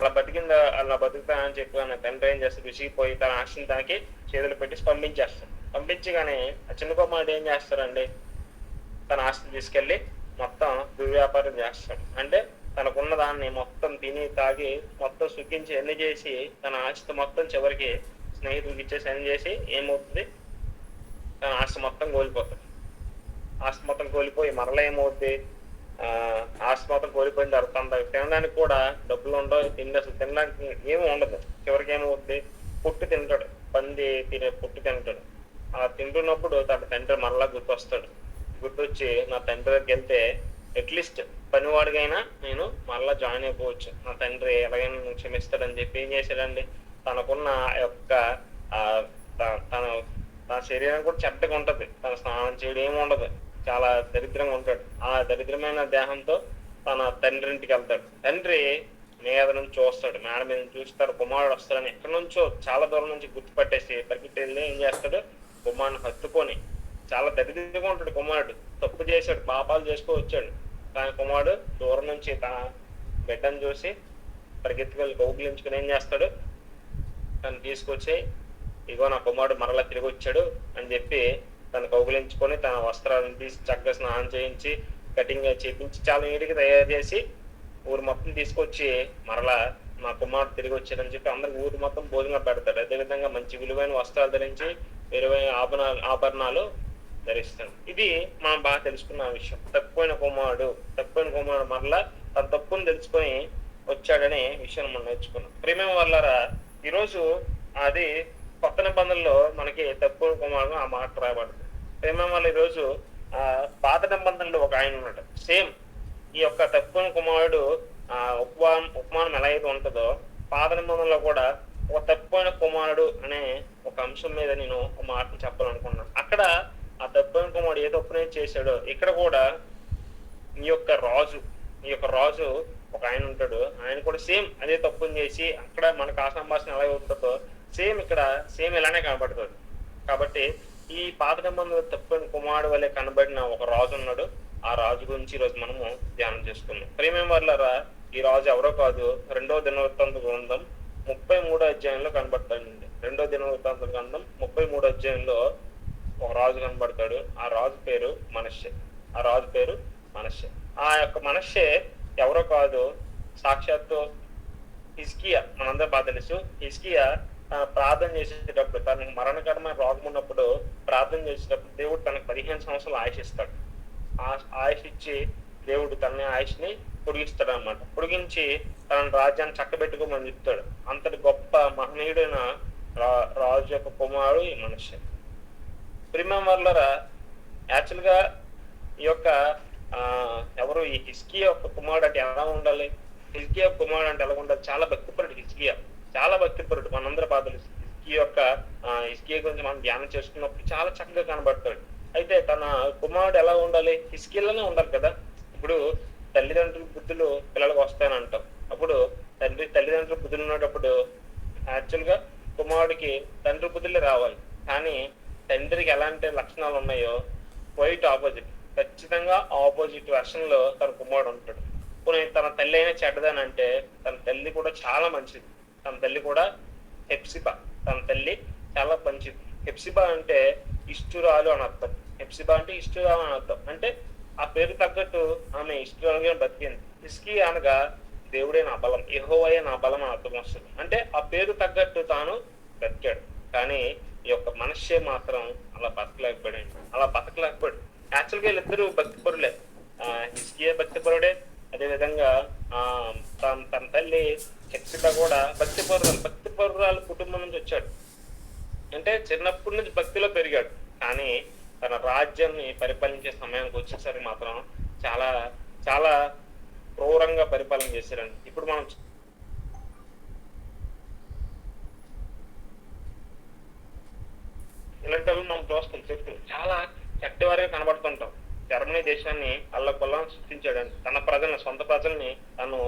అలా బతికిందా అలా బతుకుతానని చెప్పి ఆయన తండ్రి ఏం చేస్తాడు? విసిగిపోయి తన ఆస్తిని తాకి చేతులు పెట్టి పంపించేస్తాడు. పంపించగానే ఆ చిన్న కుమారుడు ఏం చేస్తారండి తన ఆస్తి తీసుకెళ్ళి మొత్తం దుర్వ్యాపారం చేస్తాడు. అంటే తనకున్న దాన్ని మొత్తం తిని తాగి మొత్తం సుఖించి ఎన్ని చేసి తన ఆస్తి మొత్తం చివరికి స్నేహితుడికి ఇచ్చేసి ఎన్ని చేసి ఏమవుతుంది? తన ఆస్తి మొత్తం కోల్పోతుంది ఆస్తి మొత్తం కోల్పోయి మరలా ఏమవుద్ది? ఆ కోల్పోయిన తర్వాత తన తినడానికి కూడా డబ్బులు ఉండవు తిండి అసలు తినడానికి ఏమి ఉండదు. చివరికి ఏమవుద్ది? పుట్టు తింటాడు. పంది తినే పుట్టు తింటాడు. అలా తింటున్నప్పుడు తన తండ్రి మరలా గుర్తొస్తాడు. గుర్తొచ్చి నా తండ్రి దగ్గరికి వెళ్తే అట్లీస్ట్ పనివాడికైనా నేను మరలా జాయిన్ అయిపోవచ్చు. నా తండ్రి ఎలాగైనా నేను క్షమిస్తాడని చెప్పి ఏం చేశాడండి? తనకున్న ఆ యొక్క తన తన శరీరం కూడా చెడ్డగా ఉంటుంది. తన స్నానం చేయడం ఏమి ఉండదు. చాలా దరిద్రంగా ఉంటాడు. ఆ దరిద్రమైన దేహంతో తన తండ్రి ఇంటికి వెళ్తాడు. తండ్రి మీద నుంచి చూస్తాడు. మేడ మీద నుంచి చూస్తాడు కుమారుడు వస్తాడని ఎక్కడి నుంచో చాలా దూరం నుంచి గుర్తుపట్టేసి పరిగెట్టి వెళ్ళి ఏం చేస్తాడు? కుమారుని హత్తుకొని చాలా దరిద్రంగా ఉంటాడు కుమారుడు. తప్పు చేశాడు. పాపాలు చేసుకో వచ్చాడు. కానీ కుమారుడు దూరం నుంచి తన బిడ్డను చూసి పరిగెత్తుకెళ్ళి కౌగిలించుకుని ఏం చేస్తాడు? తను తీసుకొచ్చి ఇగో నా కుమారుడు మరలా తిరిగి వచ్చాడు అని చెప్పి తను కౌగులించుకొని తన వస్త్రాలను తీసి చక్కగా స్నానం చేయించి కటింగ్ చేయించి చాలా నీటికి తయారు చేసి ఊరు మొత్తం తీసుకొచ్చి మరలా మా కుమారుడు తిరిగి వచ్చాడని చెప్పి అందరికి ఊరు మొత్తం భోజనం పెడతాడు అదేవిధంగా మంచి విలువైన వస్త్రాలు ధరించి విలువైన ఆభరణాలు ఆభరణాలు ధరిస్తాడు ఇది మనం బాగా తెలుసుకున్న విషయం. తక్కువైన కుమారుడు తక్కువైన కుమారుడు మరలా తన తప్పును తెలుసుకొని వచ్చాడనే విషయం మనం నేర్చుకున్నాం. ప్రేమ వల్లరా ఈరోజు అది కొత్త నిబంధనలో మనకి తప్పు కుమారుడు ఆ మాట రాయబడుతుంది ప్రేమ వల్ల ఈరోజు ఆ పాత నిబంధనలో ఒక ఆయన ఉన్నాడు. సేమ్ ఈ యొక్క తక్కువ కుమారుడు ఆ ఉపమానం ఉపమానం ఎలా అయితే ఉంటుందో పాత నిబంధనలో కూడా ఒక తక్కువైన కుమారుడు అనే ఒక అంశం మీద నేను ఒక మాటను చెప్పాలనుకున్నాను అక్కడ ఆ తక్కువైన కుమారుడు ఏ తప్పునే చేశాడో ఇక్కడ కూడా ఈ యొక్క రాజు ఈ యొక్క రాజు ఒక ఆయన ఉంటాడు. ఆయన కూడా సేమ్ అదే తప్పుని చేసి అక్కడ మనకు ఆ సంభాషణ ఎలా ఉంటుందో సేమ్ ఇక్కడ సేమ్ ఇలానే కనబడుతుంది. కాబట్టి ఈ పాత నిబంధనలో తప్పిన కుమారుడు వల్లే కనబడిన ఒక రాజు ఉన్నాడు. ఆ రాజు గురించి ఈరోజు మనము ధ్యానం చేసుకుందాం ప్రేమేం వర్లరా ఈ రాజు ఎవరో కాదు రెండో దినవృత్తాంత గ్రంథం ముప్పై మూడో అధ్యాయంలో కనబడతాడండి. రెండో దినవృత్తాంత గ్రంథం ముప్పై మూడో అధ్యాయంలో ఒక రాజు కనబడతాడు. ఆ రాజు పేరు మనషే ఆ రాజు పేరు మనషే ఆ యొక్క మనషే ఎవరో కాదు సాక్షాత్తు హిస్కియా మనందరూ బాగా తెలుసు. హిస్కియా ప్రార్థన చేసేటప్పుడు తనకు మరణకరమైన రోగం ఉన్నప్పుడు ప్రార్థన చేసేటప్పుడు దేవుడు తనకు పదిహేను సంవత్సరాలు ఆయుష్ ఇస్తాడు ఆ ఆయుష్ ఇచ్చి దేవుడు తన ఆయుష్ని పొడిగిస్తాడు అనమాట పొడిగించి తన రాజ్యాన్ని చక్కబెట్టుకోమని చెప్తాడు. అంతటి గొప్ప మహనీయుడైన రా రాజు యొక్క కుమారుడు ఈ మనిషి. ప్రిమం వల్లరా యాక్చువల్గా ఈ యొక్క ఆ ఎవరు ఈ హిస్కియా యొక్క కుమారుడు అంటే ఎలా ఉండాలి? హిస్కియా కుమారుడు అంటే ఎలా ఉండాలి? చాలా భక్తిపరుడు హిస్కియా చాలా భక్తి పరుడు బాధ బాధలు. హిస్కియా యొక్క ఆ, గురించి మనం ధ్యానం చేసుకున్నప్పుడు చాలా చక్కగా కనబడతాడు. అయితే తన కుమారుడు ఎలా ఉండాలి? హిస్కియాలోనే ఉండాలి కదా? ఇప్పుడు తల్లిదండ్రుల బుద్ధులు పిల్లలకు వస్తాయని అప్పుడు తండ్రి తల్లిదండ్రుల బుద్ధులు ఉన్నప్పుడు యాక్చువల్గా కుమారుడికి తండ్రి బుద్ధులే రావాలి. కానీ తండ్రికి ఎలాంటి లక్షణాలు ఉన్నాయో వైట్ ఆపోజిట్. ఖచ్చితంగా ఆపోజిట్ వెర్షన్లో తన కుమారుడు ఉంటాడు. పోనీ తన తల్లి అయినా చెడ్డదని అంటే తన తల్లి కూడా చాలా మంచిది. తన తల్లి కూడా హెప్సిబా. తన తల్లి చాలా మంచిది. హెప్సిబా అంటే ఇష్టురాలు అని అర్థం. హెప్సిబా అంటే ఇష్టురాలు అని అర్థం. అంటే ఆ పేరు తగ్గట్టు ఆమె ఇష్టురాలుగా బతికింది. ఇస్కి అనగా దేవుడే నా బలం యెహోవాయే నా బలం అని అర్థం వస్తుంది. అంటే ఆ పేరు తగ్గట్టు తాను బతికాడు కానీ ఈ యొక్క మనిషి మాత్రం అలా బతకలేకపోయాడు. అలా బతకలేకపోయాడు. యాక్చువల్గా వీళ్ళిద్దరూ భక్తిపరులే. హిస్కియే భక్తిపరుడే. అదే విధంగా ఆ తన తన తల్లి హెప్సిత కూడా భక్తి పరు భక్తిపరురాలు కుటుంబం నుంచి వచ్చాడు. అంటే చిన్నప్పటి నుంచి భక్తిలో పెరిగాడు. కానీ తన రాజ్యాన్ని పరిపాలించే సమయానికి వచ్చేసరికి మాత్రం చాలా చాలా క్రూరంగా పరిపాలన చేశాడు ఇప్పుడు మనం ఇలాంటి వాళ్ళు మనం చూస్తాం చెట్టు చాలా చెడ్డవారిగా కనబడుతుంటాం. జర్మనీ దేశాన్ని అల్లకొల్లం సృష్టించాడు తన ప్రజల్ని సొంత ప్రజల్ని తను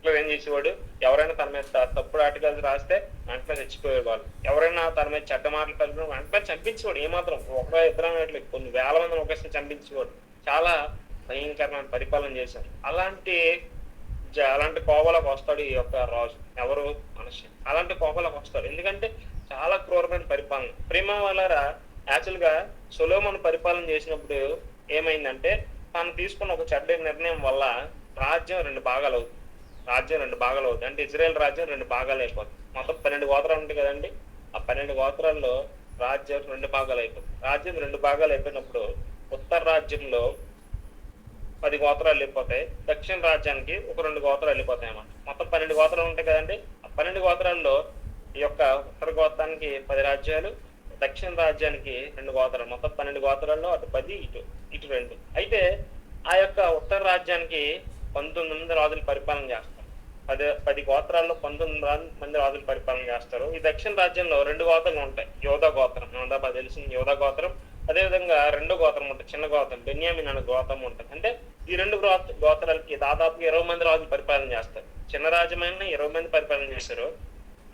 ఇట్లా ఏం చేసేవాడు? ఎవరైనా తన మీద తప్పుడు ఆర్టికల్స్ రాస్తే వెంటనే చచ్చిపోయేవాళ్ళు. ఎవరైనా తన మీద చెడ్డ మాటలు కలిపిన వెంటనే చంపించేవాడు ఏమాత్రం. ఒకరో ఇద్దరు కొన్ని వేల మందిని ఒకేసారి చంపించేవాడు. చాలా భయంకరమైన పరిపాలన చేశారు అలాంటి జ- అలాంటి కోపలకు వస్తాడు ఈ యొక్క రాజు. ఎవరు? మనిషి. అలాంటి కోపలకు వస్తాడు. ఎందుకంటే చాలా క్రూరమైన పరిపాలన. ప్రేమ వాళ్ళరా యాక్చువల్గా సొలోమన్ పరిపాలన చేసినప్పుడు ఏమైందంటే తాను తీసుకున్న ఒక చెడ్డ నిర్ణయం వల్ల రాజ్యం రెండు భాగాలు అవుతుంది. రాజ్యం రెండు భాగాలు అవుతుంది అంటే ఇజ్రాయెల్ రాజ్యం రెండు భాగాలు అయిపోతుంది మొత్తం పన్నెండు గోత్రాలు ఉంటాయి కదండి. ఆ పన్నెండు గోత్రాల్లో రాజ్యం రెండు భాగాలు అయిపోతుంది రాజ్యం రెండు భాగాలు అయిపోయినప్పుడు ఉత్తర రాజ్యంలో పది గోత్రాలు వెళ్ళిపోతాయి దక్షిణ రాజ్యానికి ఒక రెండు గోత్రాలు వెళ్ళిపోతాయి అన్నమాట. మొత్తం పన్నెండు గోత్రాలు ఉంటాయి కదండి. ఆ పన్నెండు గోత్రాల్లో ఈ యొక్క ఉత్తర గోత్రానికి పది రాజ్యాలు దక్షిణ రాజ్యానికి రెండు గోత్రాలు. మొత్తం పన్నెండు గోత్రాల్లో అటు పది ఇటు ఇటు రెండు. అయితే ఆ యొక్క ఉత్తర రాజ్యానికి పంతొమ్మిది మంది రాజులు పరిపాలన చేస్తారు. పది పది గోత్రాల్లో పంతొమ్మిది మంది రాజులు పరిపాలన చేస్తారు. ఈ దక్షిణ రాజ్యంలో రెండు గోత్రాలు ఉంటాయి. యోధ గోత్రం యోధా తెలిసిన యోధ గోత్రం. అదేవిధంగా రెండో గోత్రం ఉంటుంది చిన్న గోత్రం బెన్యామిన్ అనే గోత్రం ఉంటుంది. అంటే ఈ రెండు గోత్రాలకి దాదాపు ఇరవై మంది రాజులు పరిపాలన చేస్తారు. చిన్న రాజ్యమైన ఇరవై మంది పరిపాలన చేస్తారు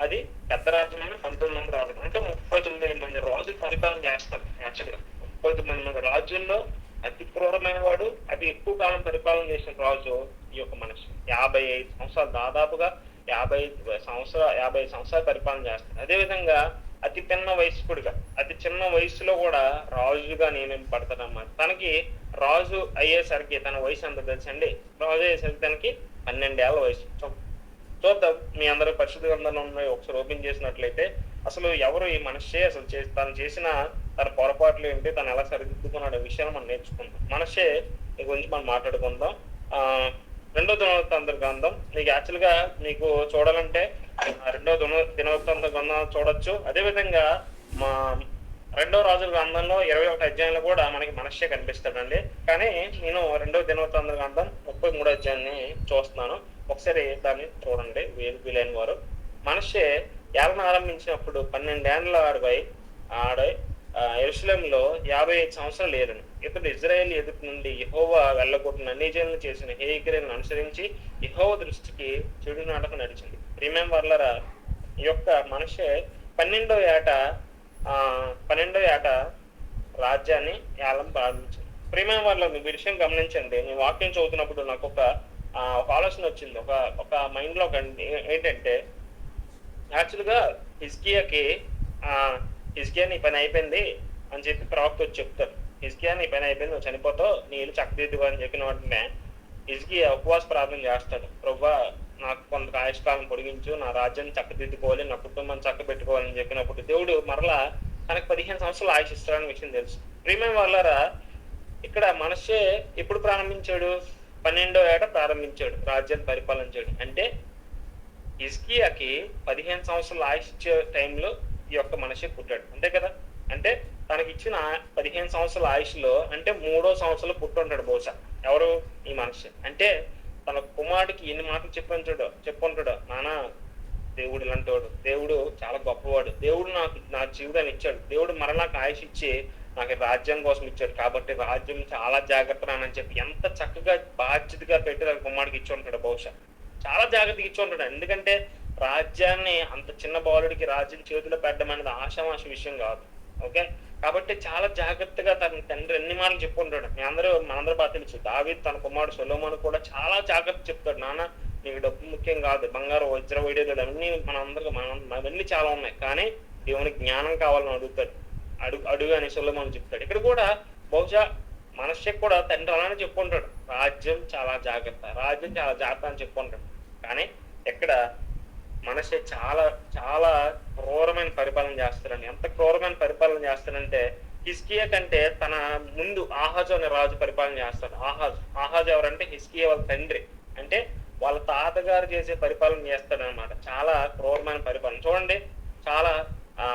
అది పెద్ద రాజ్యమైన పంతొమ్మిది మంది రాజులు. అంటే ముప్పై తొమ్మిది మంది రాజులు పరిపాలన చేస్తారు యాక్చువల్గా. ముప్పై తొమ్మిది మంది రాజుల్లో అతి క్రూరమైన వాడు అతి ఎక్కువ కాలం పరిపాలన చేసిన రాజు ఈ యొక్క మనిషి. యాభై ఐదు సంవత్సరాలు దాదాపుగా యాభై ఐదు సంవత్సర యాభై ఐదు సంవత్సరాలు పరిపాలన చేస్తాడు. అదేవిధంగా అతి చిన్న వయస్కుడిగా అతి చిన్న వయసులో కూడా రాజుగా నియమింపబడతాడు అన్నమాట తనకి రాజు అయ్యేసరికి తన వయసు ఎంత తెలుసండి? రాజు అయ్యేసరికి తనకి పన్నెండేళ్ళ వయసు. చూద్దాం. మీ అందరూ పరిశుద్ధ గ్రంథంలో ఉన్నాయి ఒకసారి ఓపెన్ చేసినట్లయితే అసలు ఎవరు ఈ మనిషే అసలు చేసి తను చేసిన తన పొరపాట్లు ఏంటి తను ఎలా సరిదిద్దుకున్నాడు విషయాలు మనం నేర్చుకుందాం. మనిషే నీ గురించి మనం మాట్లాడుకుందాం. ఆ రెండో దినవృత్తాంత గ్రంథం. నీకు యాక్చువల్గా నీకు చూడాలంటే రెండో దిన దినవృత్తాంత గ్రంథం చూడొచ్చు. అదే విధంగా మా రెండో రాజుల గ్రంథంలో ఇరవై ఒకటి అధ్యాయంలో కూడా మనకి మనిషే కనిపిస్తాడండి. కానీ నేను రెండో దినవృత్తాంత గ్రంథం ముప్పై మూడో అధ్యాయాన్ని చూస్తున్నాను. ఒకసారి దాన్ని చూడండి వీలు వీలైన వారు. మనిషే ఏలన ఆరంభించినప్పుడు పన్నెండేండ్ల వాడిపై ఆడై ఎరుసలంలో యాభై ఐదు సంవత్సరాలు లేరను ఇతడు ఇజ్రాయెల్ ఎదుటి నుండి ఇహోవా వెళ్ళగొట్టిన అన్ని జనులు చేసిన హేకిరలను అనుసరించి ఇహోవ దృష్టికి చెడు నాటకం నడిచింది. ప్రీమియం వర్లరా ఈ యొక్క మనిషి పన్నెండో ఏట పన్నెండో ఏట రాజ్యాన్ని ఏలం ప్రారంభించింది. ప్రీమియం వాళ్ళ మీ విషయం గమనించండి. నేను వాక్యం చదువుతున్నప్పుడు నాకు ఒక ఆలోచన వచ్చింది. ఒక ఒక మైండ్లో ఒక ఏంటంటే యాక్చువల్గా హిస్కియాకి ఆ హిస్కియా నీ పని అయిపోయింది అని చెప్పి ప్రవక్త వచ్చి చెప్తారు. హిస్కియా నీ పని అయిపోయింది నువ్వు చనిపోతావు నీ ఇల్లు చక్కదిద్దుకో అని చెప్పిన వెంటనే హిస్కియా ఉపవాస ప్రార్థన చేస్తాడు. ప్రభా నాకు కొంత ఆయుష్కాలం పొడిగించు నా రాజ్యాన్ని చక్కదిద్దుకోవాలి నా కుటుంబం చక్క పెట్టుకోవాలని చెప్పినప్పుడు దేవుడు మరలా తనకు పదిహేను సంవత్సరాలు ఆయుష్ ఇస్తాడని విషయం తెలుసు. ప్రియమైన వాళ్ళారా ఇక్కడ మనషే ఎప్పుడు ప్రారంభించాడు? పన్నెండో ఏట ప్రారంభించాడు రాజ్యాన్ని పరిపాలన చేయడం అంటే ఇస్కియాకి పదిహేను సంవత్సరాల ఆయుష్ ఇచ్చే టైంలో ఈ యొక్క మనిషి పుట్టాడు. అంతే కదా? అంటే తనకి ఇచ్చిన పదిహేను సంవత్సరాల ఆయుష్లో అంటే మూడో సంవత్సరంలో పుట్టుంటాడు బహుశా. ఎవరు? ఈ మనిషి. అంటే తన కుమారుడికి ఎన్ని మాటలు చెప్పుంటాడో చెప్పుంటాడు నానా దేవుడు ఇలాంటివాడు. దేవుడు చాలా గొప్పవాడు. దేవుడు నాకు నా జీవితాన్ని ఇచ్చాడు. దేవుడు మరలా నాకు ఆయుష్ ఇచ్చి నాకు రాజ్యం కోసం ఇచ్చాడు. కాబట్టి రాజ్యం చాలా జాగ్రత్త అని చెప్పి ఎంత చక్కగా బాధ్యతగా పెట్టి తన కుమారుడికి ఇచ్చి ఉంటాడు బహుశా. చాలా జాగ్రత్తగా ఇచ్చి ఉంటాడు. ఎందుకంటే రాజ్యాన్ని అంత చిన్న బాలుడికి రాజ్యం చేతిలో పెట్టడం అనేది ఆశామాష విషయం కాదు. ఓకే? కాబట్టి చాలా జాగ్రత్తగా తన తండ్రి ఎన్ని మాటలు చెప్పుకుంటాడు మీ అందరూ మనందరూ బాగా తెలుసు. దావీద్ తన కుమారుడు సొలోమోను కూడా చాలా జాగ్రత్త చెప్తాడు. నాన్న నీకు డబ్బు ముఖ్యం కాదు. బంగారం వజ్ర వైడేలు అవన్నీ మన అందరికి మనం అవన్నీ చాలా ఉన్నాయి. కానీ దేవునికి జ్ఞానం కావాలని అడుగుతాడు. అడుగు అడుగు అని సొలోమోను చెప్తాడు. ఇక్కడ కూడా బహుశా మనషకు కూడా తండ్రి అలానే చెప్పుకుంటాడు. రాజ్యం చాలా జాగ్రత్త రాజ్యం చాలా జాగ్రత్త అని చెప్పుకుంటాడు. కానీ ఇక్కడ మనిషి చాలా చాలా క్రూరమైన పరిపాలన చేస్తారని ఎంత క్రూరమైన పరిపాలన చేస్తారంటే హిస్కియా కంటే తన ముందు ఆహాజు అనే రాజు పరిపాలన చేస్తాడు. ఆహాజ్ ఆహాజ్ ఎవరంటే హిస్కియా వాళ్ళ తండ్రి. అంటే వాళ్ళ తాతగారు చేసే పరిపాలన చేస్తాడు అనమాట చాలా క్రూరమైన పరిపాలన. చూడండి చాలా ఆ,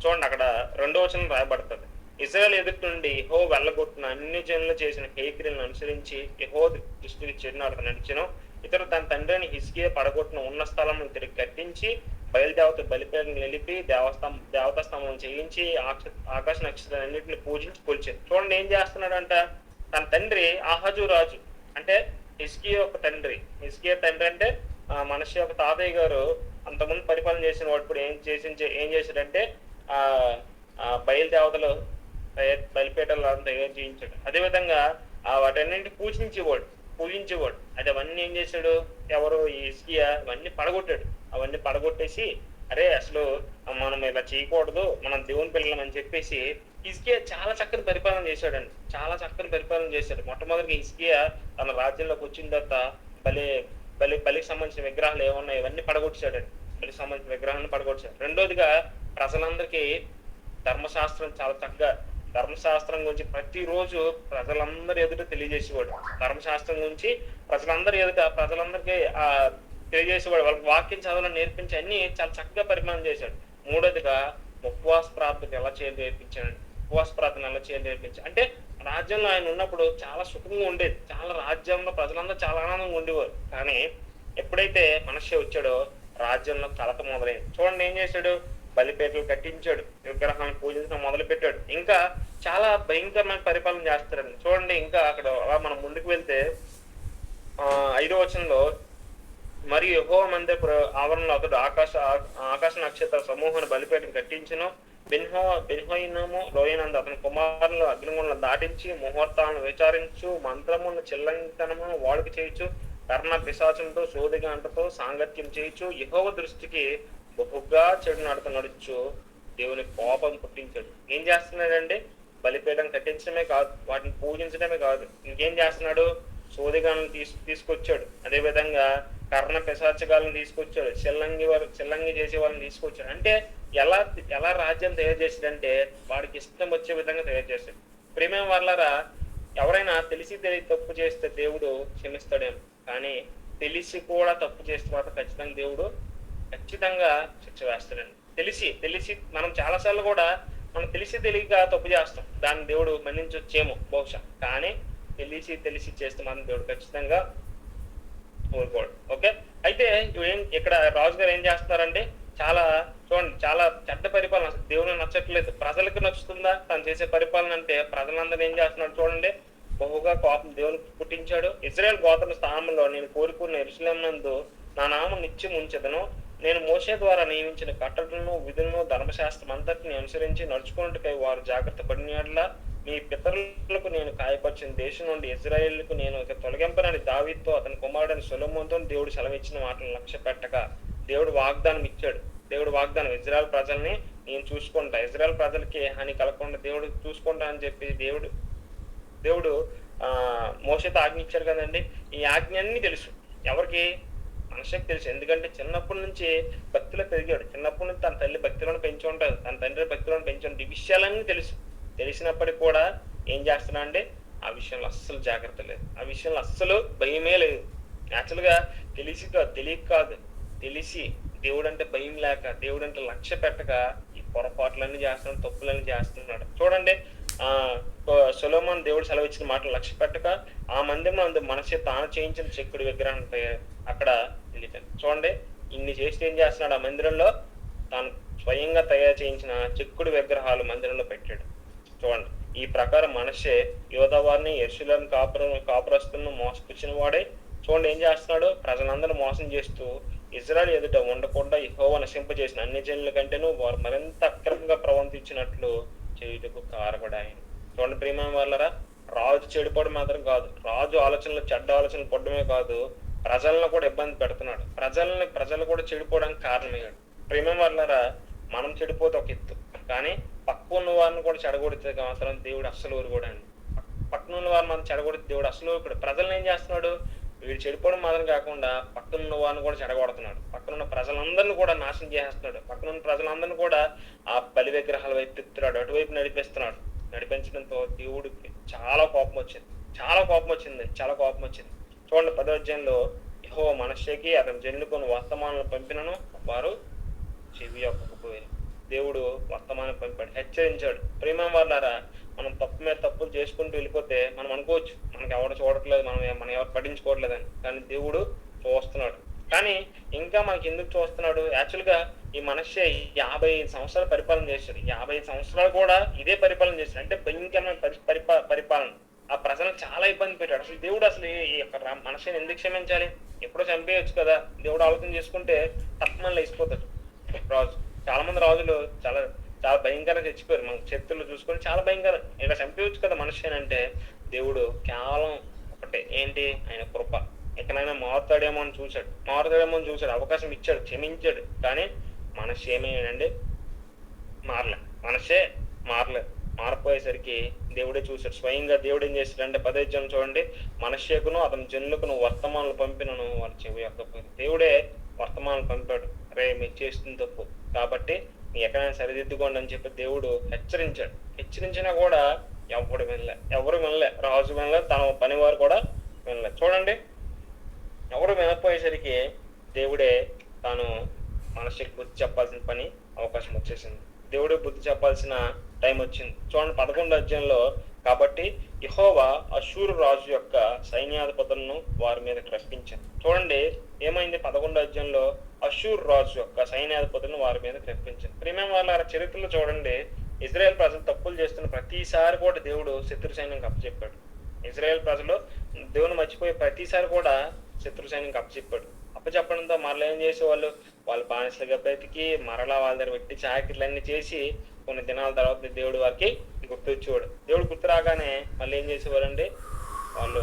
చూడండి అక్కడ రెండో వచనం రాయబడుతుంది ఇజ్రాయల్ ఎదుటి నుండి యహో వెళ్ళగొట్టిన అన్ని జనులు చేసిన హేకిరిని అనుసరించి యహో దృష్టికి చెడినాడు నడిచను. ఇతరు తన తండ్రిని హిస్కియే పడగొట్టిన ఉన్న స్థలం తిరిగి కట్టించి బయలుదేవత బలిపేరుని నిలిపి దేవస్థం దేవతా స్తంభం చేయించి ఆక్ష- ఆకాశ నక్షత్రాలన్నింటిని పూజించి కొలిచారు చూడండి ఏం చేస్తున్నాడంట? తన తండ్రి ఆహాజు రాజు. అంటే హిస్కియా యొక్క తండ్రి. హిస్కే తండ్రి అంటే ఆ, యొక్క తాతయ్య గారు అంతకుముందు పరిపాలన చేసిన వాడు ఇప్పుడు ఏం చేసి ఏం చేశాడంటే ఆ, బయలుదేవతలు బలిపేటలో బలిపీఠాలు అంతా చేయించాడు? అదేవిధంగా ఆ వాటన్నింటి పూజించేవాడు పూజించేవాడు. అది అవన్నీ ఏం చేశాడు? ఎవరు ఈ ఇస్కియా అవన్నీ పడగొట్టాడు. అవన్నీ పడగొట్టేసి అరే అసలు మనం ఇలా చేయకూడదు మనం దేవుని పిల్లలం అని చెప్పేసి ఇస్కియా చాలా చక్కని పరిపాలన చేశాడండి. చాలా చక్కని పరిపాలన చేశాడు. మొట్టమొదటిగా ఇస్కియా తన రాజ్యంలోకి వచ్చిన తర్వాత బలి బలి బలికి సంబంధించిన విగ్రహాలు ఏమన్నా ఇవన్నీ పడగొట్టాడండి. బలికి సంబంధించిన విగ్రహాలను పడగొట్టాడు. రెండోదిగా ప్రజలందరికీ ధర్మశాస్త్రం చాలా చక్కగా ధర్మశాస్త్రం గురించి ప్రతిరోజు ప్రజలందరి ఎదుట తెలియజేసేవాడు. ధర్మశాస్త్రం గురించి ప్రజలందరి ఎదుట ప్రజలందరికీ ఆ తెలియజేసేవాడు. వాళ్ళకి వాక్యం చదవాలని నేర్పించి అన్ని చాలా చక్కగా పరిమాణం చేశాడు. మూడోదిగా ఉపవాస ప్రార్థన ఎలా చేయాలి నేర్పించాడు ఉపవాస ప్రార్థన ఎలా చేయాలి నేర్పించాడు. అంటే రాజ్యంలో ఆయన ఉన్నప్పుడు చాలా సుఖంగా ఉండేది. చాలా రాజ్యంలో ప్రజలందరూ చాలా ఆనందంగా ఉండేవారు. కానీ ఎప్పుడైతే మనిషి వచ్చాడో రాజ్యంలో కలత మొదలైంది. చూడండి ఏం చేశాడు? బలిపేటలు కట్టించాడు. విగ్రహాన్ని పూజించడం మొదలు పెట్టాడు ఇంకా చాలా భయంకరమైన పరిపాలన చేస్తారండి. చూడండి ఇంకా అక్కడ అలా మనం ముందుకు వెళ్తే ఐదో వచనంలో మరియు యహో మందిర ఆవరణలో అతడు ఆకాశ ఆకాశ నక్షత్ర సమూహాన్ని బలిపేటను కట్టించను. బెన్హో బెన్హోయినము లోయనందు అతని కుమారులు అగ్నిగుండం దాటించి ముహూర్తాలను విచారించు. మంత్రమును చిల్లంతనమును వాడుక చేయొచ్చు కర్ణ పిశాచంతో సోదిగా అంటతో సాంగత్యం చేయొచ్చు యహోవ దృష్టికి బహుగా చెడు నడత నడుచు దేవుని కోపం పుట్టించాడు. ఏం చేస్తున్నాడండి? బలిపీఠం కట్టించడమే కాదు వాటిని పూజించడమే కాదు. ఇంకేం చేస్తున్నాడు? సోదిగాలను తీసు తీసుకొచ్చాడు. అదే విధంగా కర్ణ పిశాచగాలను తీసుకొచ్చాడు. చిల్లంగి వారు చిల్లంగి చేసే వాళ్ళని తీసుకొచ్చాడు. అంటే ఎలా ఎలా రాజ్యం తయారు చేసాడంటే వాడికి ఇష్టం వచ్చే విధంగా తయారు చేశాడు. ప్రేమ వాళ్ళరా ఎవరైనా తెలిసి తెలియ తప్పు చేస్తే దేవుడు క్షమిస్తాడేమో. కానీ తెలిసి కూడా తప్పు చేస్తే మాత్రం ఖచ్చితంగా దేవుడు ఖచ్చితంగా శిక్ష వేస్తాడండి తెలిసి తెలిసి మనం చాలాసార్లు కూడా మనం తెలిసి తెలియక తప్పు చేస్తాం. దాన్ని దేవుడు మన్నించొచ్చేమో బహుశా. కానీ తెలిసి తెలిసి చేస్తే మనం దేవుడు ఖచ్చితంగా ఊరుకోడు ఓకే? అయితే ఏం ఇక్కడ రాజు గారు ఏం చేస్తున్నారంటే చాలా చూడండి చాలా చెడ్డ పరిపాలన. దేవుని నచ్చట్లేదు. ప్రజలకు నచ్చుతుందా? తను చేసే పరిపాలన అంటే ప్రజలందరూ ఏం చేస్తున్నాడు చూడండి. బహుగా కోపం దేవుని పుట్టించాడు. ఇజ్రాయెల్ గోత్ర స్థానంలో నేను కోరుకున్న ఎరుసలేం నందు నా నామం నిత్యం ఉంచదను. నేను మోసే ద్వారా నియమించిన కట్టడలను విధులను ధర్మశాస్త్రం అంతటిని అనుసరించి నడుచుకున్నట్టుకై వారు జాగ్రత్త పడినట్లా మీ పితరులకు నేను కాయపరిచిన దేశం నుండి ఇజ్రాయేళ్ళకు నేను ఒక తొలగింపనని దావితో అతని కుమారుడని సులభంతో దేవుడు సెలవిచ్చిన మాటలను లక్ష్య పెట్టక. దేవుడు వాగ్దానం ఇచ్చాడు. దేవుడు వాగ్దానం ఇజ్రాయల్ ప్రజల్ని నేను చూసుకుంటా. ఇజ్రాయల్ ప్రజలకి హాని కలగకుండా దేవుడు చూసుకుంటా అని చెప్పి దేవుడు దేవుడు ఆ మోసతో ఆజ్ఞ ఇచ్చారు కదండి. ఈ ఆజ్ఞ అన్ని తెలుసు. ఎవరికి? మనిషికి తెలుసు. ఎందుకంటే చిన్నప్పటి నుంచి భక్తిలో పెరిగాడు. చిన్నప్పటి నుంచి తన తల్లి భక్తిలోనే పెంచి ఉంటాడు. తన తండ్రి భక్తిలోనే పెంచి ఉంటాడు. ఈ విషయాలన్నీ తెలుసు. తెలిసినప్పటికీ కూడా ఏం చేస్తున్నా అంటే ఆ విషయంలో అస్సలు జాగ్రత్త లేదు. ఆ విషయంలో అస్సలు భయమే లేదు. యాక్చువల్గా తెలిసి కాదు తెలియక కాదు. తెలిసి దేవుడు అంటే భయం లేక దేవుడు అంటే లక్ష్య పెట్టక ఈ పొరపాట్లన్నీ చేస్తున్నాడు తప్పులన్నీ చేస్తున్నాడు. చూడండి ఆ సొలోమన్ దేవుడు సెలవిచ్చిన మాటలు లక్ష్య పెట్టక ఆ మందిరం అందు మనసే తాను చేయించిన చెక్కుడు విగ్రహం అక్కడ నిలిపాను చూడండి ఇన్ని చేసి ఏం చేస్తున్నాడు? ఆ మందిరంలో తాను స్వయంగా తయారు చేయించిన చెక్కుడు విగ్రహాలు మందిరంలో పెట్టాడు. చూడండి ఈ ప్రకారం మనషే యోధవారిని ఎర్షులను కాపుర కాపురస్తులను మోసపుచ్చిన వాడే. చూడండి ఏం చేస్తున్నాడు? ప్రజలందరూ మోసం చేస్తూ ఇజ్రాయల్ ఎదుట ఉండకుండా యెహోవా నశింపజేసిన అన్ని జనుల కంటేను వారు మరింత అక్రమంగా ప్రవర్తించినట్లు చేయుటకు కారపడాయని చూడండి ప్రేమ వాళ్ళరా రాజు చెడిపోవడం మాత్రం కాదు. రాజు ఆలోచనలు చెడ్డ ఆలోచనలు పడడమే కాదు ప్రజలను కూడా ఇబ్బంది పెడుతున్నాడు. ప్రజల్ని ప్రజలు కూడా చెడిపోవడానికి కారణమయ్యాడు ప్రేమ వాళ్ళరా మనం చెడిపోతే ఒక ఎత్తు. కానీ పక్కన వారిని కూడా చెడగొడితే మాత్రం దేవుడు అస్సలు ఊరుకోడండి. పక్కన ఉన్న వారిని మనం చెడగొడితే దేవుడు అస్సలు ఊరుకోడు. ప్రజలను ఏం చేస్తున్నాడు? వీడు చెడిపోవడం మాత్రం కాకుండా పక్కన ఉన్న వారిని కూడా చెడగొడుతున్నాడు. పక్కన ఉన్న ప్రజలందరినీ కూడా నాశనం చేసేస్తున్నాడు. పక్కన ఉన్న ప్రజలందరినీ కూడా ఆ బలి విగ్రహాల వైపు తిప్పుతున్నాడు. అటువైపు నడిపిస్తున్నాడు. నడిపించడంతో దేవుడికి చాలా కోపం వచ్చింది. చాలా కోపం వచ్చింది. చాలా కోపం వచ్చింది. చూడండి పదో అధ్యాయంలో యహో మనషేకి అతని జన్లుకొని వర్తమానాలు పంపినను. వారు చెవి ఒక్కపోయారు దేవుడు వర్తమానం పంపాడు. హెచ్చరించాడు. ప్రేమ వాళ్ళారా మనం తప్పు మీద తప్పులు చేసుకుంటూ వెళ్ళిపోతే మనం అనుకోవచ్చు మనకి ఎవరు చూడట్లేదు మనం మనం ఎవరు పట్టించుకోవట్లేదని. కానీ దేవుడు చూస్తున్నాడు. కానీ ఇంకా మనకి ఎందుకు చూస్తున్నాడు? యాక్చువల్గా ఈ మనిషి యాభై ఐదు సంవత్సరాలు పరిపాలన చేశాడు. యాభై ఐదు సంవత్సరాలు కూడా ఇదే పరిపాలన చేశాడు. అంటే భయంకరమైన పరి పరిపా పరిపాలన. ఆ ప్రజలను చాలా ఇబ్బంది పెట్టాడు అసలు దేవుడు అసలు ఈ- యొక్క మనిషిని ఎందుకు క్షమించాలి? ఎప్పుడో చంపేయచ్చు కదా. దేవుడు ఆలోచన చేసుకుంటే తప్పమని లేచిపోతాడు రాజు చాలా మంది రాజులు చాలా చాలా భయంకరంగా చచ్చిపోయారు. మన చరిత్రలో చూసుకొని చాలా భయంకరం. ఇలా చంపేయచ్చు కదా మనిషి అని అంటే దేవుడు కేవలం ఒకటే. ఏంటి? ఆయన కృప. ఎక్కడైనా మారుతాడేమో అని చూశాడు. మారుతాడేమో అని చూశాడు. అవకాశం ఇచ్చాడు. క్షమించాడు. కానీ మనసు మారలే. మనసే మారలేదు మారిపోయేసరికి దేవుడే చూశాడు. స్వయంగా దేవుడు ఏం చేశాడంటే పదే చూడండి. మనషేకును అతని జనులకును వర్తమానాలు పంపినను వాళ్ళ చెవి ఎక్కకపోయింది దేవుడే వర్తమానాలు పంపాడు. రే మీరు చేస్తుంది తప్పు. కాబట్టి నీ ఎక్కడైనా సరిదిద్దుకోండి అని చెప్పి దేవుడు హెచ్చరించాడు. హెచ్చరించినా కూడా ఎవడు వినలే. ఎవరు వినలే. రాజు వినలే. తన పనివారు కూడా వినలే. చూడండి. ఎవరు వినకపోయేసరికి దేవుడే తాను మనసుకి బుద్ధి చెప్పాల్సిన పని అవకాశం వచ్చేసింది. దేవుడు బుద్ధి చెప్పాల్సిన టైం వచ్చింది. చూడండి పదకొండు అధ్యాయంలో కాబట్టి యహోవా అశూరు రాజు యొక్క సైన్యాధిపతులను వారి మీద రప్పించింది చూడండి ఏమైంది? పదకొండు అధ్యాయంలో అశూర్ రాజు యొక్క సైన్యాధిపతులను వారి మీద రప్పించింది ప్రేమ వాళ్ళ చరిత్రలో చూడండి ఇజ్రాయెల్ ప్రజలు తప్పులు చేస్తున్న ప్రతిసారి కూడా దేవుడు శత్రు సైన్యం అప్పచెప్పాడు. ఇజ్రాయెల్ ప్రజలు దేవుని మర్చిపోయి ప్రతిసారి కూడా శత్రు సైన్యం అప్పచెప్పాడు. అప్పచెప్పడంతో మరలా ఏం చేసేవాళ్ళు? వాళ్ళు బానిసలుగా బ్రతికి మరలా వాళ్ళ దగ్గర పెట్టి చాకిట్లన్నీ చేసి కొన్ని దినాల తర్వాత దేవుడు వారికి గుర్తొచ్చేవాడు దేవుడు గుర్తు రాగానే మళ్ళీ ఏం చేసేవారండి? వాళ్ళు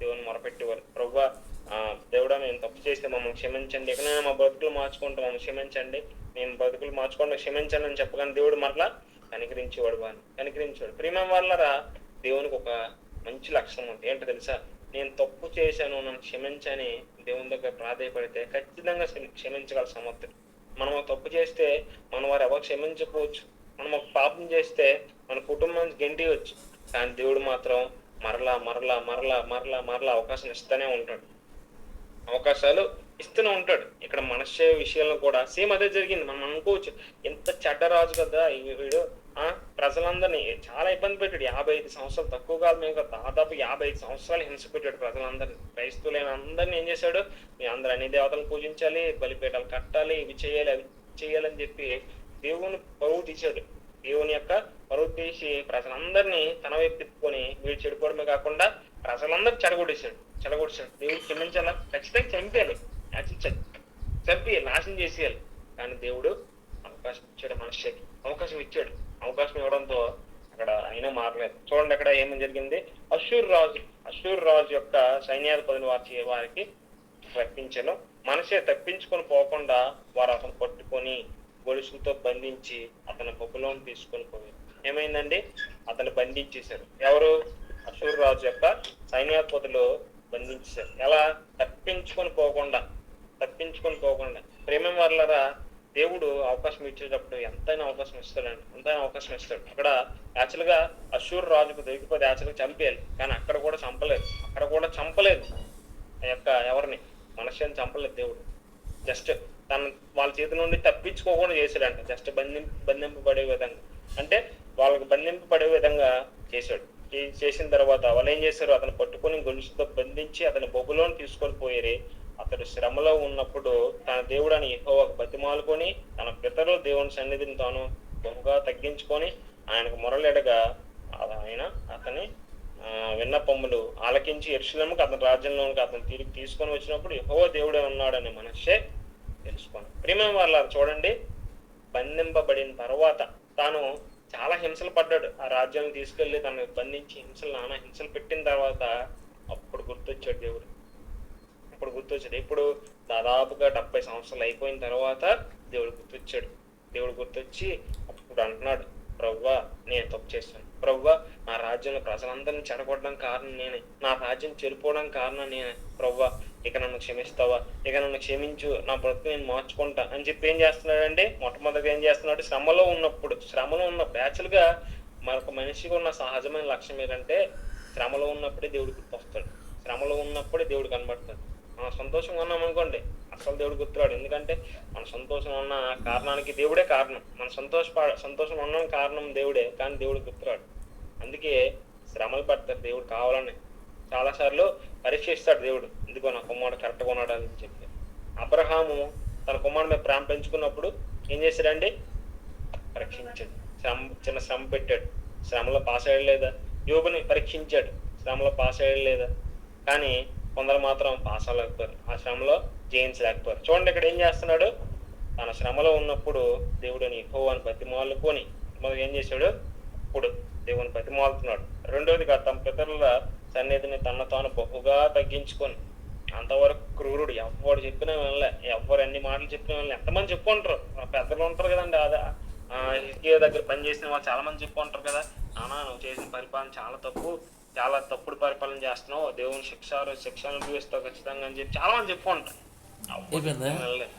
దేవుని మొరపెట్టేవారు. ప్రభు దేవుడా మేము తప్పు చేస్తే మమ్మల్ని క్షమించండి. ఎక్కడైనా మా బతుకులు మార్చుకుంటాం మమ్మల్ని క్షమించండి. మేము బతుకులు మార్చుకోండి క్షమించండి అని చెప్పగానే దేవుడు మరలా కనికరించేవాడు వాడిని కనికరించేవాడు. ప్రియమైన వాళ్ళరా దేవునికి ఒక మంచి లక్షణం ఉంది. ఏంటో తెలుసా? నేను తప్పు చేశాను నన్ను క్షమించని దేవుని దగ్గర ప్రాధాయపడితే ఖచ్చితంగా క్షమించగల సమర్థుడు. మనం తప్పు చేస్తే మన వారు ఎవరు క్షమించకపోవచ్చు. మనం ఒక పాపం చేస్తే మన కుటుంబం గెంటియవచ్చు కానీ దేవుడు మాత్రం మరలా మరలా మరలా మరలా మరలా అవకాశం ఇస్తూనే ఉంటాడు. అవకాశాలు ఇస్తూనే ఉంటాడు. ఇక్కడ మనస్సే విషయంలో కూడా సేమ్ అదే జరిగింది. మనం అనుకోవచ్చు ఎంత చెడ్డ రాజు కదా ఈ వీడు. ప్రజలందరినీ చాలా ఇబ్బంది పెట్టాడు. యాభై ఐదు సంవత్సరాలు తక్కువ కాదు మేము దాదాపు యాభై ఐదు సంవత్సరాలు హింస పెట్టాడు ప్రజలందరినీ. క్రైస్తవులైన అందరినీ ఏం చేశాడు? మీ అందరూ అన్ని దేవతలు పూజించాలి బలిపీఠాలు కట్టాలి ఇవి చేయాలి అవి చేయాలని చెప్పి దేవుని పరువు తీశాడు. దేవుని యొక్క పరువు తీసి ప్రజలందరినీ తన వైపు తిప్పుకొని వీడు చెడిపోవడమే కాకుండా ప్రజలందరూ చెడగొడేశాడు చెడగొట్టేశాడు. దేవుడు క్షమించాలా? ఖచ్చితంగా చంపేయాలి. చంపి నాశనం చేసేయాలి. కానీ దేవుడు అవకాశం ఇచ్చాడు మనిషికి అవకాశం ఇచ్చాడు. అవకాశం ఇవ్వడంతో అక్కడ అయినా మారలేదు. చూడండి అక్కడ ఏమని జరిగింది? అశూర్ రాజు అశూర్ రాజు యొక్క సైన్యాధిపతిని వారి వారికి రప్పించను. మనసే తప్పించుకొని పోకుండా వారు అతను పట్టుకొని గొలుసులతో బంధించి అతని బొబ్బులోని తీసుకొని పోయారు. ఏమైందండి? అతను బంధించేశారు. ఎవరు? అశూర్ రాజు యొక్క సైన్యాధిపతులు బంధించేశారు. ఎలా? తప్పించుకొని పోకుండా తప్పించుకొని పోకుండా. ప్రేమ వర్లరా దేవుడు అవకాశం ఇచ్చేటప్పుడు ఎంతైనా అవకాశం ఇస్తాడండి. ఎంతైనా అవకాశం ఇస్తాడు. అక్కడ యాక్చువల్గా అశూర్ రాజుకు దొరికిపోతే యాక్చువల్ చంపేయాలి. కానీ అక్కడ కూడా చంపలేదు. అక్కడ కూడా చంపలేదు. ఆ యొక్క ఎవరిని? మనుష్యని చంపలేదు దేవుడు. జస్ట్ తన వాళ్ళ చేతి నుండి తప్పించుకోకుండా చేశాడంట. జస్ట్ బంధి బంధింపబడే విధంగా. అంటే వాళ్ళకి బంధింపబడే విధంగా చేశాడు. చేసిన తర్వాత వాళ్ళు ఏం చేశారు? అతను పట్టుకొని గొలుసుతో బంధించి అతని బొబ్బులోని తీసుకొని పోయారు. అతడు శ్రమలో ఉన్నప్పుడు తన దేవుడని యెహోవాకు బతిమాలుకొని తన పితరులు దేవుని సన్నిధిని తాను బహుగా తగ్గించుకొని ఆయనకు మొరలెడగా ఆయన అతని విన్నపమ్ములు ఆలకించి ఎరుసలేముకు అతని రాజ్యంలోనికి అతను తిరిగి తీసుకొని వచ్చినప్పుడు యెహోవా దేవుడే ఉన్నాడని మనషే తెలుసుకోను ప్రియమైన వాళ్ళ చూడండి. బంధింపబడిన తర్వాత తాను చాలా హింసలు పడ్డాడు. ఆ రాజ్యాన్ని తీసుకెళ్ళి తనను బంధించి హింసలు నానా హింసలు పెట్టిన తర్వాత అప్పుడు గుర్తొచ్చాడు దేవుడు. ఇప్పుడు గుర్తొచ్చాడు ఇప్పుడు దాదాపుగా డెబ్బై సంవత్సరాలు అయిపోయిన తర్వాత దేవుడు గుర్తొచ్చాడు. దేవుడు గుర్తొచ్చి అప్పుడు అంటున్నాడు ప్రవ్వా నేను తప్పు చేశాను. ప్రవ్వా నా రాజ్యంలో ప్రజలందరినీ చెడగొట్టడం కారణం నేనే. నా రాజ్యం చెడిపోవడం కారణం నేనే. ప్రవ్వా ఇక నన్ను క్షమిస్తావా? ఇక నన్ను క్షమించు. నా బ్రతుకు నేను మార్చుకుంటా. అని చెప్పి ఏం చేస్తున్నాడంటే మొట్టమొదటిగా ఏం చేస్తున్నాడు? శ్రమలో ఉన్నప్పుడు శ్రమలో ఉన్న బ్యాచులుగా మరొక మనిషికి ఉన్న సహజమైన లక్ష్యం ఏంటంటే శ్రమలో ఉన్నప్పుడే దేవుడు గుర్తొస్తాడు. శ్రమలో ఉన్నప్పుడే దేవుడు కనబడతాడు. మనం సంతోషంగా ఉన్నాం అనుకోండి అసలు దేవుడు గుర్తురాడు. ఎందుకంటే మన సంతోషం ఉన్న కారణానికి దేవుడే కారణం. మన సంతోష సంతోషం ఉన్న కారణం దేవుడే కానీ దేవుడు గుర్తురాడు. అందుకే శ్రమలు పడతారు దేవుడు కావాలని. చాలాసార్లు పరీక్షిస్తాడు దేవుడు. ఎందుకో నా కుమారుడు కరెక్ట్గా ఉన్నాడు అని చెప్పి. అబ్రహాము తన కుమారుడు మీద ప్రేమ పెంచుకున్నప్పుడు ఏం చేశాడండి? పరీక్షించాడు. శ్రమ చిన్న శ్రమ పెట్టాడు. శ్రమలో పాస్ అయ్యాడు లేదా? యోగుని పరీక్షించాడు. శ్రమలో పాస్ అయ్యాడు లేదా? కానీ కొందరు మాత్రం పాస్ అవ్వలేకపోయారు ఆ శ్రమలో జయించలేకపోయారు చూడండి ఇక్కడ ఏం చేస్తున్నాడు? తన శ్రమలో ఉన్నప్పుడు దేవుడిని యెహోవాను బతిమాలుకొని మొదలు ఏం చేశాడు? ఇప్పుడు దేవుని బతిమాలుతున్నాడు. రెండోదిగా తమ పితరుల సన్నిధిని తన తాను బహుగా తగ్గించుకొని అంతవరకు క్రూరుడు ఎవరు చెప్పినా వినలే. ఎవ్వరు ఎన్ని మాటలు చెప్పినా వినలే. ఎంతమంది చెప్పుకుంటారు? పెద్దలు ఉంటారు కదండి. అదే ఆ దగ్గర పని చేసిన వాళ్ళు చాలా మంది చెప్పుకుంటారు కదా. నానా నువ్వు చేసిన పరిపాలన చాలా తప్పు. చాలా తప్పుడు పరిపాలన చేస్తున్నావు దేవుని శిక్ష శిక్ష అనుభవిస్తావు ఖచ్చితంగా అని చెప్పి చాలా మంది చెప్పుకుంటారు.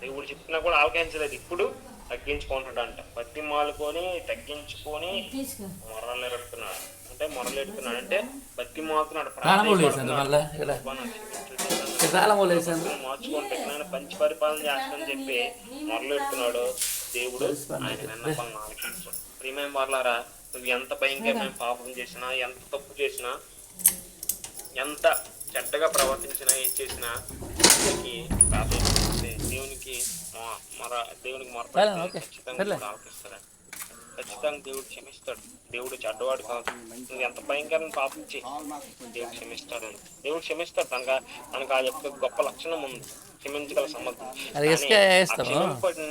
దేవుడు చెప్పినా కూడా ఆలకించలేదు. ఇప్పుడు తగ్గించుకుంటాడు అంట బతి మాలుకొని తగ్గించుకొని తీసుకో. మొరలెడుతున్నాడు అంటే మొరలెడుతున్నాడు అంటే బతి మాలుతున్నాడు. తాళములు వేసింది మళ్ళా ఇక్కడ. ఇక్కడ తాళములు వేసింది మార్చుకుంటే నేను పంచి పరిపాలన చేస్తానని చెప్పి మొరలెడుతున్నాడు దేవుడు. ఆయన విన్నపాలను ఆలకించాడు. ప్రియమైన నువ్వు ఎంత భయంకరమైన పాపం చేసినా ఎంత తప్పు చేసినా ఎంత చెడ్డగా ప్రవర్తించినా ఏం చేసినా చేస్తే దేవునికి మొర దేవునికి మొర. ఖచ్చితంగా ఖచ్చితంగా దేవుడు క్షమిస్తాడు. దేవుడు చెడ్డవాడు కాదు. నువ్వు ఎంత భయంకరమైన పాపం చేయి. దేవుడు క్షమిస్తాడు. దేవుడు క్షమిస్తాడు. తనకు తనకు ఆ యొక్క గొప్ప లక్షణం ఉంది. క్షమించగల సమర్థం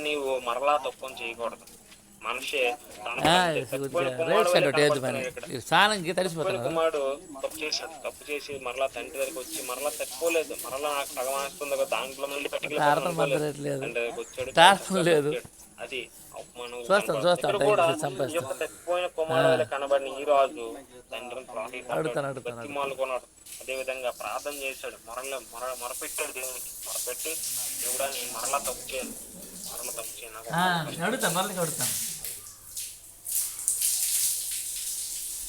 నీవు మరలా తప్పని చేయకూడదు. మనిషి తనకు తాను తప్పిపోయిన కుమారుడు రైట్ సైడ్ వలె ఒకటి వేద్దు కనబడుతున్నాడు ఇక్కడ. పని స్నానంకి తప్పిపోయిన తడిసిపోతాను కుమారుడు తప్పు చేశాడు తప్పు చేసి మరలా తండ్రి దగ్గరికి వచ్చి మరలా తప్పిపోలేదు మరలా నాకు సగం ఆస్తుంది కదా దాంట్లో మళ్ళీ తారతం లేదు. అది చూస్తాం, చూస్తాం, తప్పిపోయిన కుమారుడు కనబడిన ఈ రాజు తండ్రిని మాలుకున్నాడు అదే విధంగా ప్రార్థన చేశాడు మొరల మొర మొరపెట్టాడు దేవునికి. మొరపెట్టి దేవుడా నేను మరలా తప్పు చేయను. మరలా తప్పు చేయను. అడుగుతాను అడుగుతాను.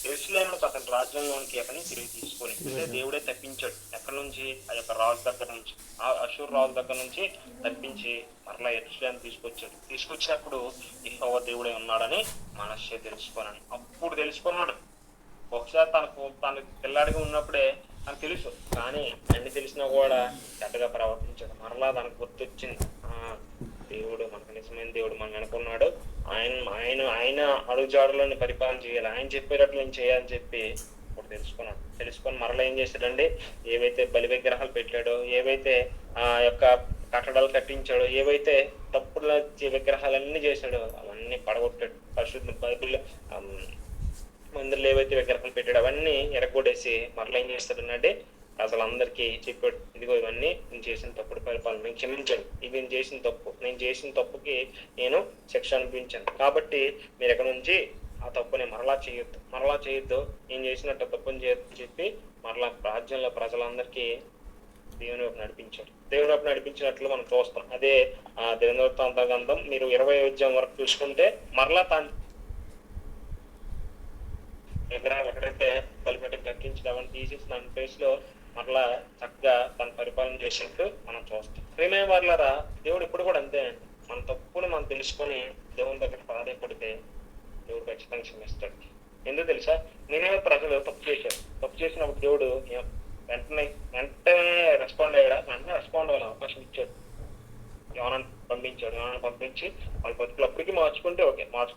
ఎరుసలేములకు అతని రాజ్యంలోనికి అతని తిరిగి తీసుకొని అంటే దేవుడే తప్పించాడు. ఎక్కడి నుంచి? ఆ యొక్క రాజు దగ్గర నుంచి. ఆ అశూర్ రాజు దగ్గర నుంచి తప్పించి మరలా ఎరుసలేం తీసుకొచ్చాడు. తీసుకొచ్చినప్పుడు యెహోవా దేవుడే ఉన్నాడని మనస్సే తెలుసుకున్నాను అప్పుడు తెలుసుకున్నాడు. బహుశా తనకు తన పిల్లాడిగా ఉన్నప్పుడే తనకు తెలుసు. కానీ అన్ని తెలిసినా కూడా చెడ్డగా ప్రవర్తించాడు. మరలా తనకు గుర్తొచ్చింది. ఆ, దేవుడు మనకు నిజమైన దేవుడు మనం అనుకున్నాడు ఆయన ఆయన ఆయన అడుగుజాడులను పరిపాలన చేయాలి. ఆయన చెప్పేటట్లు నేను చేయాలని చెప్పి ఇప్పుడు తెలుసుకున్నాడు తెలుసుకొని మరలా ఏం చేశాడండి ఏవైతే బలి విగ్రహాలు పెట్టాడో ఏవైతే ఆ యొక్క కట్టడాలు కట్టించాడో ఏవైతే తప్పుల విగ్రహాలన్నీ చేశాడో అవన్నీ పడగొట్టాడు. పరిశుద్ధ బైబిల్ మందిరంలో ఏవైతే విగ్రహాలు పెట్టాడు అవన్నీ ఎరగొడేసి మరలా ఏం అసలు ప్రజలందరికీ చెప్పాడు ఇదిగో ఇవన్నీ నేను చేసిన తప్పుడు పరిపాలన నేను క్షమించాను. ఇది నేను చేసిన తప్పు. నేను చేసిన తప్పుకి నేను శిక్ష అనిపించాను కాబట్టి మీరు ఎక్కడ నుంచి ఆ తప్పుని మరలా చేయొద్దు. మరలా చేయొద్దు. నేను చేసినట్టు తప్పుని చేయొద్దు చెప్పి మరలా రాజ్యంలో ప్రజలందరికీ దేవుని వైపు నడిపించాడు. దేవుని వైపు నడిపించినట్లు మనం చూస్తాం. అదే ఆ దినవృత్తాంత గ్రంథం మీరు ఇరవై ఉద్యమం వరకు చూసుకుంటే మరలా తాను విగ్రహాలు ఎక్కడైతే బలిపెట్టి కట్టించడం అవన్నీ తీసేసి ప్లేస్లో మరలా చక్కగా తన పరిపాలన చేసినట్టు మనం చూస్తాం. ప్రేమే వాళ్ళరా దేవుడు ఇప్పుడు కూడా అంతే అండి. మన తప్పును మనం తెలుసుకొని దేవుని దగ్గర ప్రాధాన్యపడితే దేవుడు ఖచ్చితంగా క్షమిస్తాడు. ఎందుకు తెలుసా? నేనే ప్రజలు తప్పు చేశారు. తప్పు చేసినప్పుడు దేవుడు వెంటనే వెంటనే రెస్పాండ్ అయ్యాడా? వెంటనే రెస్పాండ్ అవ్వాలి అవకాశం ఇచ్చాడు. యోనాన్ని పంపించాడు. యోనాన్ని పంపించి వాళ్ళ బతుకులు అప్పటికి మార్చుకుంటే ఓకే మార్చు